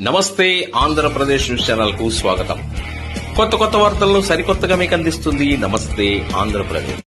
నమస్తే ఆంధ్రప్రదేశ్ న్యూస్ ఛానల్కు స్వాగతం. కొత్త కొత్త వార్తలను సరికొత్తగా మీకు అందిస్తుంది నమస్తే ఆంధ్రప్రదేశ్.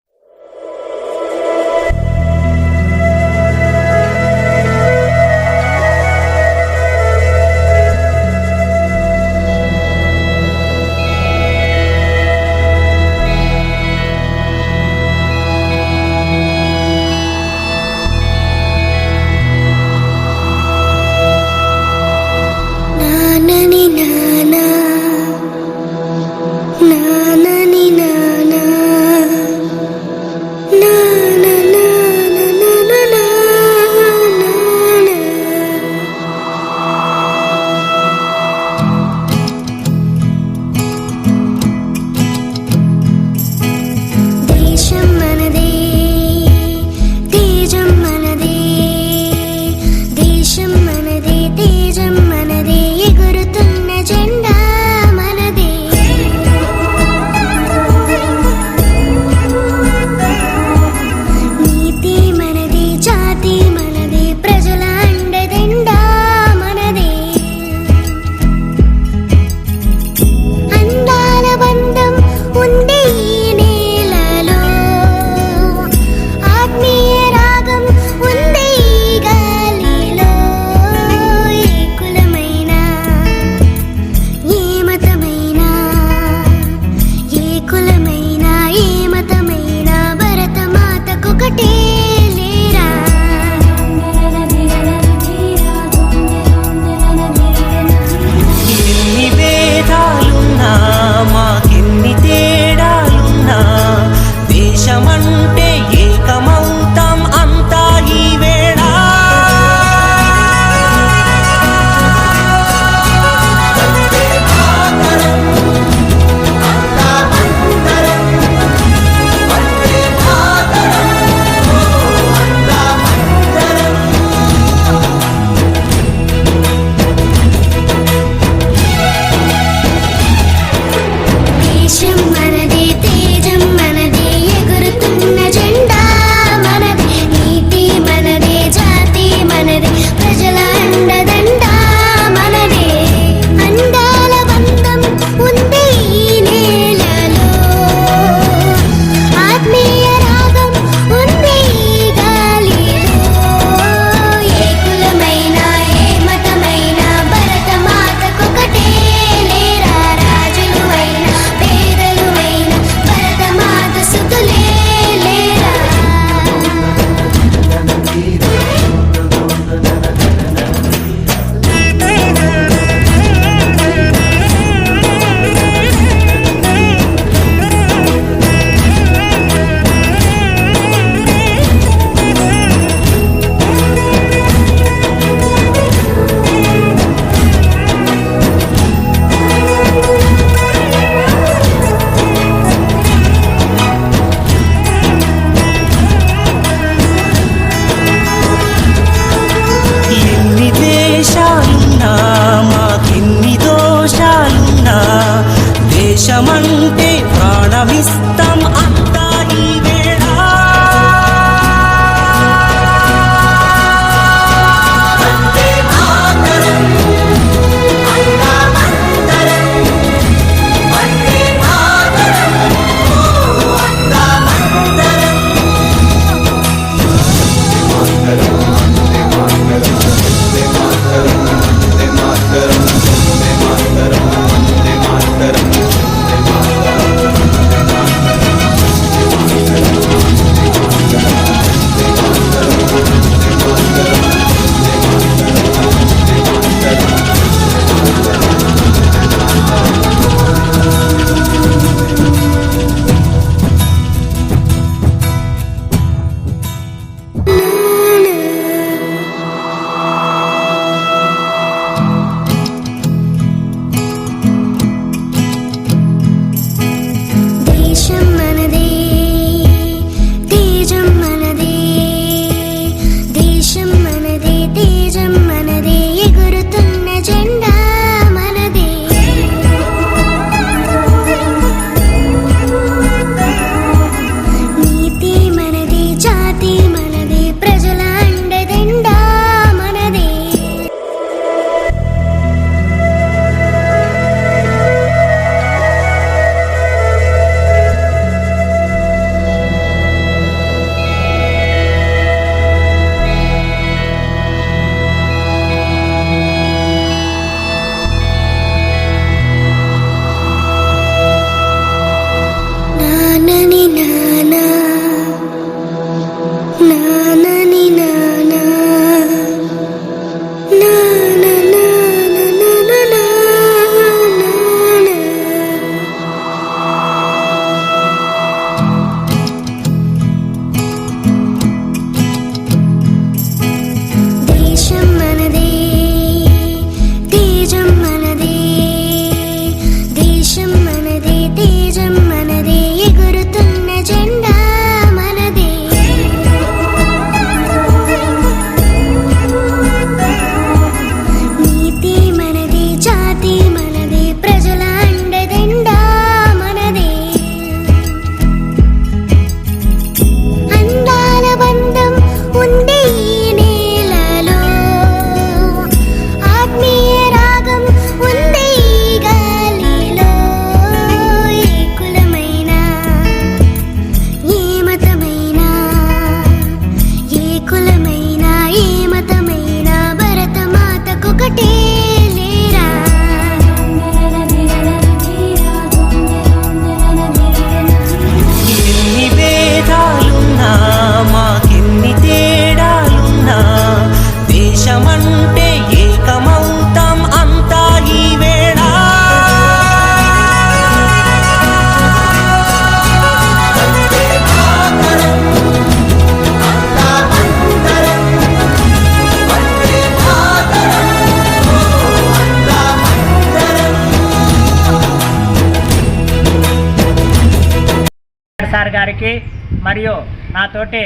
మరియు నాతోటి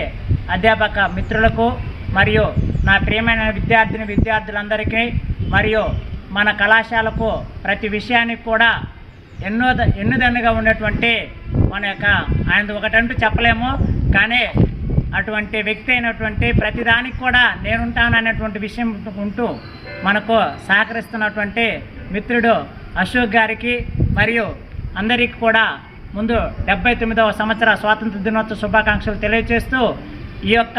అధ్యాపక మిత్రులకు మరియు నా ప్రియమైన విద్యార్థిని విద్యార్థులందరికీ మరియు మన కళాశాలకు ప్రతి విషయానికి కూడా ఎన్నో ద- ఎన్నుదన్నుగా ఉన్నటువంటి మన యొక్క ఆయన ఒకటంటూ చెప్పలేము. కానీ అటువంటి వ్యక్తి అయినటువంటి ప్రతిదానికి కూడా నేనుంటాననేటువంటి విషయం ఉంటూ మనకు సహకరిస్తున్నటువంటి మిత్రుడు అశోక్ గారికి మరియు అందరికీ కూడా ముందు డెబ్బై తొమ్మిదవ సంవత్సర స్వాతంత్ర దినోత్సవ శుభాకాంక్షలు తెలియజేస్తూ ఈ యొక్క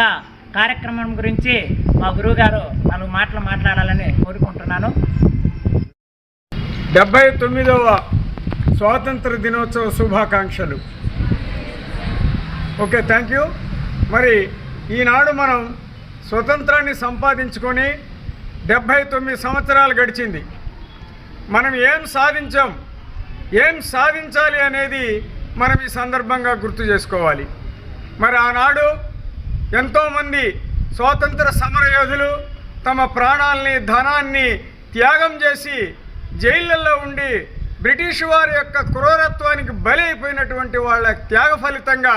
కార్యక్రమం గురించి మా గురువుగారు నాలుగు మాటలు మాట్లాడాలని కోరుకుంటున్నాను. డెబ్బై తొమ్మిదవ స్వాతంత్ర దినోత్సవ శుభాకాంక్షలు. Okay thank you. మరి ఈనాడు మనం స్వతంత్రాన్ని సంపాదించుకొని డెబ్భై తొమ్మిది సంవత్సరాలు గడిచింది. మనం ఏం సాధించాం? ఏం సాధించాలి అనేది మనం ఈ సందర్భంగా గుర్తు చేసుకోవాలి. మరి ఆనాడు ఎంతోమంది స్వాతంత్ర సమరయోధులు తమ ప్రాణాల్ని ధనాన్ని త్యాగం చేసి జైళ్ళల్లో ఉండి బ్రిటిష్ వారి యొక్క క్రూరత్వానికి బలైపోయినటువంటి వాళ్ళ త్యాగ ఫలితంగా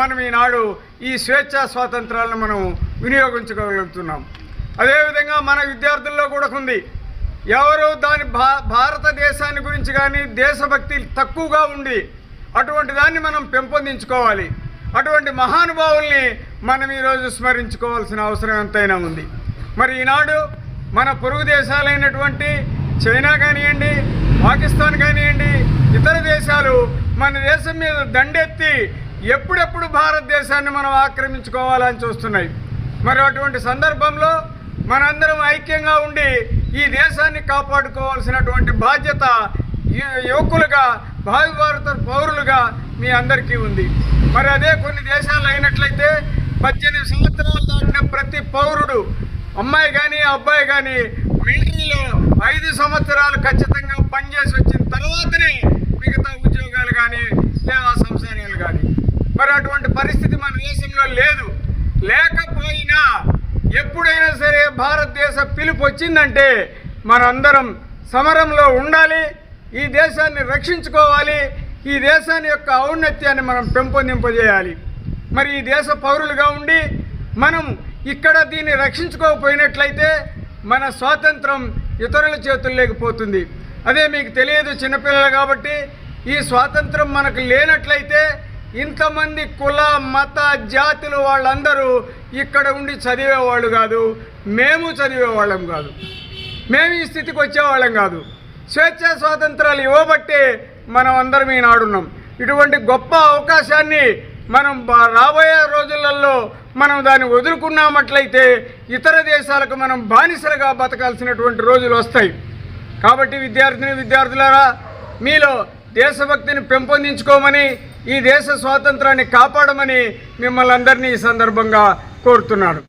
మనం ఈనాడు ఈ స్వేచ్ఛా స్వాతంత్రాలను మనం వినియోగించుకోగలుగుతున్నాం. అదేవిధంగా మన విద్యార్థుల్లో కూడా ఉంది. ఎవరు దాని భా భారతదేశాన్ని గురించి కానీ దేశభక్తి తక్కువగా ఉండి అటువంటి దాన్ని మనం పెంపొందించుకోవాలి. అటువంటి మహానుభావుల్ని మనం ఈరోజు స్మరించుకోవాల్సిన అవసరం ఎంతైనా ఉంది. మరి ఈనాడు మన పొరుగు దేశాలైనటువంటి చైనా కానివ్వండి పాకిస్తాన్ కానివ్వండి ఇతర దేశాలు మన దేశం మీద దండెత్తి ఎప్పుడెప్పుడు భారతదేశాన్ని మనం ఆక్రమించుకోవాలని చూస్తున్నాయి. మరి అటువంటి సందర్భంలో మనందరం ఐక్యంగా ఉండి ఈ దేశాన్ని కాపాడుకోవాల్సినటువంటి బాధ్యత యువకులుగా భావి భారత పౌరులుగా మీ అందరికీ ఉంది. మరి అదే కొన్ని దేశాలు అయినట్లయితే పద్దెనిమిది సంవత్సరాలు దాటిన ప్రతి పౌరుడు అమ్మాయి కానీ అబ్బాయి కానీ మిలిటరీలో ఐదు సంవత్సరాలు ఖచ్చితంగా పనిచేసి వచ్చిన తర్వాతనే మిగతా ఉద్యోగాలు కానీ సేవా సంసారాలు కానీ మరి అటువంటి పరిస్థితి మన దేశంలో లేదు. లేకపోయినా ఎప్పుడైనా సరే భారతదేశ పిలుపు వచ్చిందంటే మనందరం సమరంలో ఉండాలి ఈ దేశాన్ని రక్షించుకోవాలి ఈ దేశాన్ని యొక్క ఔన్నత్యాన్ని మనం పెంపొందింపజేయాలి. మరి ఈ దేశ పౌరులుగా ఉండి మనం ఇక్కడ దీన్ని రక్షించుకోకపోయినట్లయితే మన స్వాతంత్రం ఇతరుల చేతుల్లోకి పోతుంది. అదే మీకు తెలియదు చిన్నపిల్లలు కాబట్టి ఈ స్వాతంత్రం మనకు లేనట్లయితే ఇంతమంది కుల మత జాతులు వాళ్ళందరూ ఇక్కడ ఉండి చదివేవాళ్ళు కాదు. మేము చదివేవాళ్ళం కాదు. మేము ఈ స్థితికి వచ్చేవాళ్ళం కాదు. స్వేచ్ఛ స్వాతంత్రాలు ఇవ్వబట్టే మనం అందరం ఈనాడున్నాం ఇటువంటి గొప్ప అవకాశాన్ని మనం రాబోయే రోజులలో మనం దాన్ని వదులుకున్నామట్లయితే ఇతర దేశాలకు మనం బానిసలుగా బతకాల్సినటువంటి రోజులు వస్తాయి. కాబట్టి విద్యార్థిని విద్యార్థులారా మీలో దేశభక్తిని పెంపొందించుకోమని ఈ దేశ స్వాతంత్రాన్ని కాపాడమని మిమ్మల్ని అందరినీ ఈ సందర్భంగా కోరుతున్నాను.